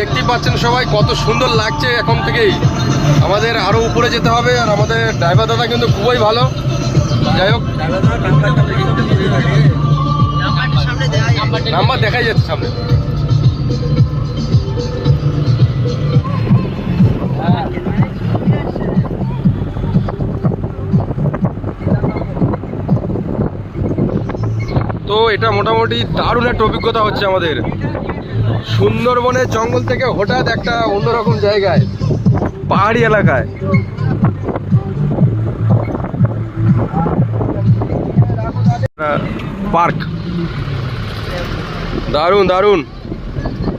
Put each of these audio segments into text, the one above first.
দেখতেই পাচ্ছেন সবাই কত সুন্দর লাগছে এখন থেকেই। আমাদের আরও উপরে যেতে হবে আর আমাদের ড্রাইভার দাদা কিন্তু খুবই ভালো। যাই হোক। নাম্বার দেখাই যাচ্ছে সামনে। তো এটা মোটামুটি দারুণ একটা অভিজ্ঞতা হচ্ছে আমাদের। সুন্দরবনের জঙ্গল থেকে হঠাৎ একটা অন্যরকম জায়গায়, পাহাড়ি এলাকায়। পার্ক। দারুণ দারুণ।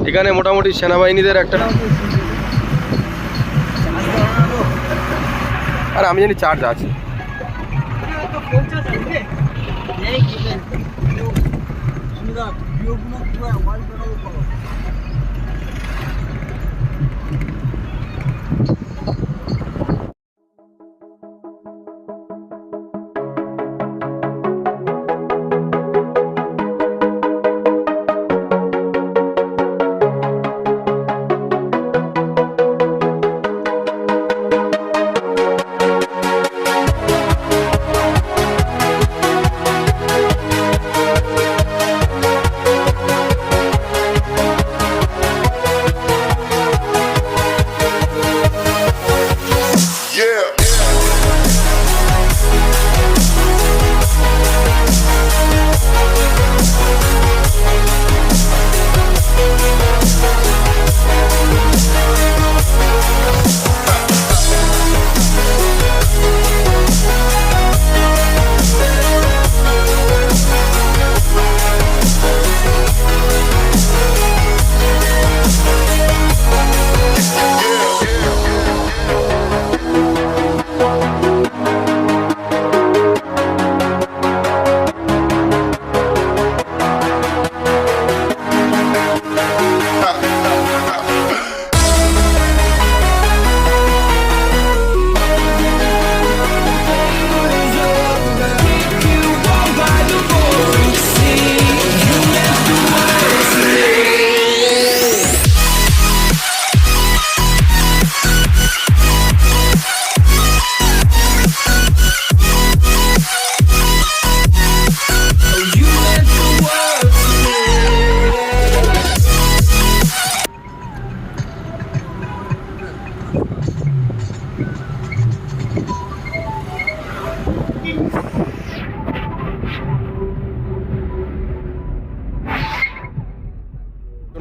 এখানে মোটামুটি সেনাবাহিনীদের একটা আর আমি জানি চার্জ আছে। Yeah.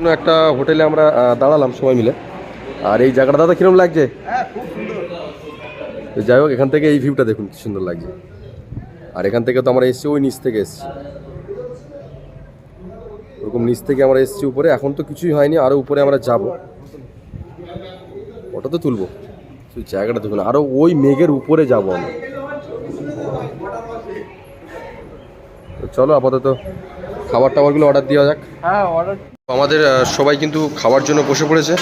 জন্য একটা হোটেলে আমরা দাঁড়ালাম সবাই মিলে। আর এই জায়গাটা দাদা কীরকম লাগছে? যাই হোক, এখান থেকে এই ভিউটা দেখুন, কি সুন্দর লাগছে। আর এখান থেকে তো আমরা এসছি, ওই নিচ থেকে এসছি। ওরকম নিচ থেকে আমরা এসছি উপরে। এখন তো কিছুই হয়নি, আরও উপরে আমরা যাব। ওটা তো তুলবো। জায়গাটা দেখুন, আরও ওই মেঘের উপরে যাব আমরা। চলো আপাতত খাবার টাবারগুলো অর্ডার দেওয়া যাক। হ্যাঁ অর্ডার আমাদের সবাই কিন্তু খাবার জন্য বসে পড়েছে।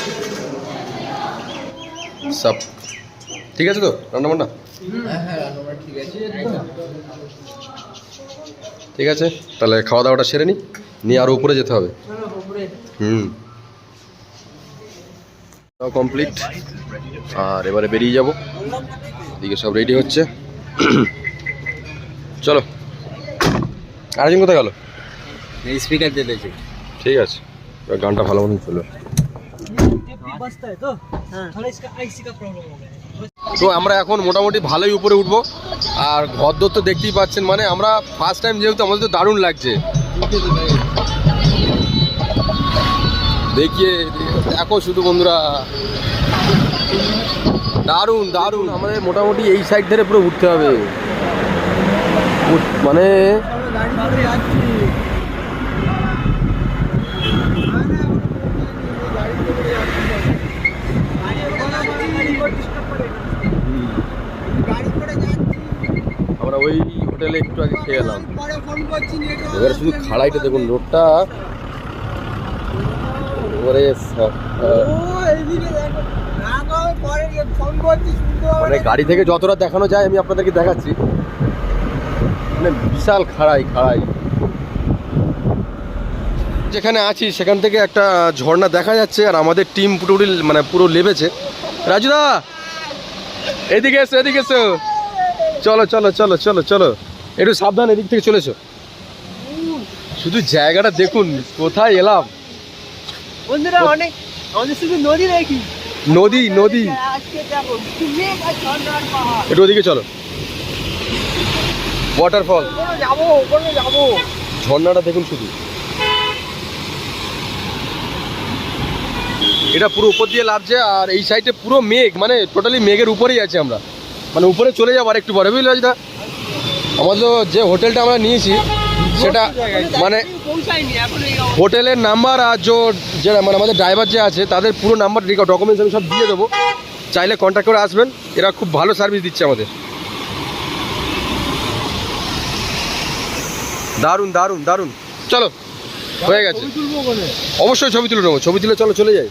সব ঠিক আছে তো রান্না বান্না ঠিক আছে তাহলে খাওয়া দাওয়াটা সেরে নি নিয়ে আরও উপরে যেতে হবে। হুম। কমপ্লিট আর এবারে বেরিয়ে যাব। এদিকে সব রেডি হচ্ছে। চলো। আরেকজন কোথায় গেল? স্পিকার দিয়ে দিয়েছি। ঠিক আছে গানটা ভালো মতন চলো তো আমরা এখন মোটামুটি ভালোই উপরে উঠবো। আর ভদ্র তো দেখতেই পাচ্ছেন মানে আমরা ফার্স্ট টাইম যেহেতু আমাদের তো দারুণ লাগছে। দেখিয়ে, দেখো শুধু বন্ধুরা। দারুণ দারুণ। আমাদের মোটামুটি এই সাইড ধরে পুরো উঠতে হবে। মানে হোটেলে একটু আগে খেয়ে এলাম। এবারে শুধু খাড়াইটা দেখুন রোডটা এবারে মানে গাড়ি থেকে যতটা দেখানো যায় আমি আপনাদেরকে দেখাচ্ছি। মানে বিশাল খাড়াই খাড়াই। যেখানে আছি সেখান থেকে একটা ঝর্ণা দেখা যাচ্ছে আর আমাদের টিম পুরোপুরি মানে পুরো লেবেছে। রাজুদা এদিকে এসো এদিকে এসো। চলো চলো চলো চলো চলো। একটু সাবধান এদিক থেকে চলেছো। শুধু জায়গাটা দেখুন কোথায় এলাম। বন্ধুরা অনেক আমাদের শুধু নদী নাকি? নদী একটু ওদিকে চলো। ওয়াটারফল ঝর্ণাটা দেখুন শুধু। এটা পুরো উপর দিয়ে লাভছে আর এই সাইডে পুরো মেঘ মানে টোটালি মেঘের উপরেই আছে আমরা। মানে উপরে চলে যাব আর একটু পরে বুঝলি আমাদের যে হোটেলটা আমরা নিয়েছি সেটা মানে হোটেলের নাম্বার আর যে যে মানে আমাদের ড্রাইভার যে আছে তাদের পুরো নাম্বার ডকুমেন্টস আমি সব দিয়ে দেবো। চাইলে কন্ট্যাক্ট করে আসবেন এরা খুব ভালো সার্ভিস দিচ্ছে আমাদের। দারুণ দারুণ দারুণ। চলো হয়ে গেছে। অবশ্যই ছবি তুলে নেব ছবি তুলে চলো চলে যাই।